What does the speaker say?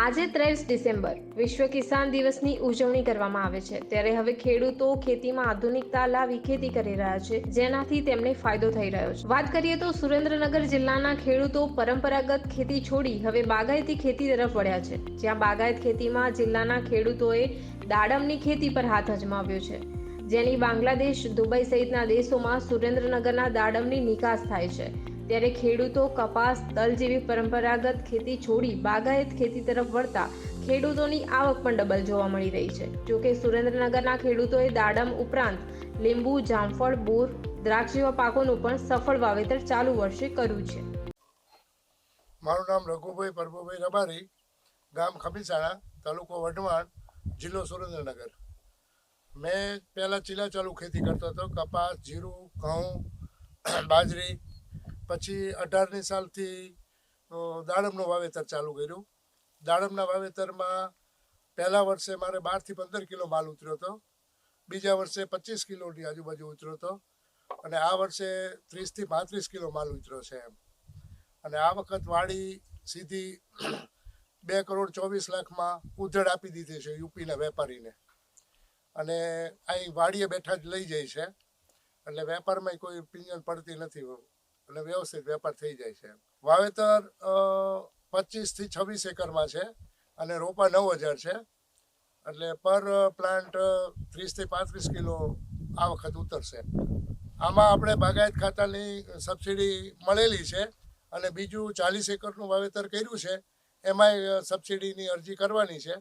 આજે ત્રેવીસ ડિસેમ્બર વિશ્વ કિસાન દિવસની ઉજવણી કરવામાં આવે છે. ત્યારે હવે ખેડૂતો ખેતીમાં આધુનિકતા લાવી ખેતી કરી રહ્યા છે, જેનાથી તેમને ફાયદો થઈ રહ્યો છે. વાત કરીએ તો સુરેન્દ્રનગર જિલ્લાના ખેડૂતો પરંપરાગત ખેતી છોડી હવે બાગાયતી ખેતી તરફ વળ્યા છે. જ્યાં બાગાયત ખેતીમાં જિલ્લાના ખેડૂતોએ દાડમની ખેતી પર હાથ અજમાવ્યો છે. જેની બાંગ્લાદેશ, દુબઈ સહિતના દેશોમાં સુરેન્દ્રનગરના દાડમની નિકાસ થાય છે. ત્યારે ખેડૂતો કપાસ, તલ જેવી પરંપરાગત ખેતી છોડી બાગાયત ખેતી તરફ વળતા ખેડૂતોની આવક પણ ડબલ જોવા મળી રહી છે. જોકે સુરેન્દ્રનગરના ખેડૂતોએ દાડમ ઉપરાંત લીંબુ, જામફળ, બોર, દ્રાક્ષ જેવા પાકોનું પણ સફળ વાવેતર ચાલુ વર્ષે કર્યું છે. મારું નામ રઘુભાઈ પ્રભુભાઈ રબારી, ગામ ખમીસાણા તાલુકો વઢવાણ, જિલ્લો સુરેન્દ્રનગર. મેં પહેલાં ચીલા ચાલુ ખેતી કરતો હતો. કપાસ, જીરું, ઘઉં, બાજરી પછી અઢારની સાલથી દાડમનો વાવેતર ચાલુ કર્યું. દાડમના વાવેતરમાં પહેલા વર્ષે મારે બારથી પંદર કિલો માલ ઉતર્યો હતો. બીજા વર્ષે પચીસ કિલોની આજુબાજુ ઉતર્યો હતો. અને આ વર્ષે ત્રીસથી પાંત્રીસ કિલો માલ ઉતર્યો છે એમ. અને આ વખત વાડી સીધી બે કરોડ ચોવીસ લાખમાં ઉધેડ આપી દીધી છે યુપીના વેપારીને. અને અહીં વાડીએ બેઠા જ લઈ જાય છે. એટલે વેપારમાં કોઈ પિંજન પડતી નથી. અને વ્યવસ્થિત વેપાર થઈ જાય છે. વાવેતર પચીસથી છવ્વીસ એકરમાં છે અને રોપા નવ હજાર છે. એટલે પર પ્લાન્ટ ત્રીસથી પાંત્રીસ કિલો આ વખત ઉતરશે. આમાં આપણે બાગાયત ખાતાની સબસિડી મળેલી છે અને બીજું ચાલીસ એકરનું વાવેતર કર્યું છે, એમાંય સબસિડીની અરજી કરવાની છે.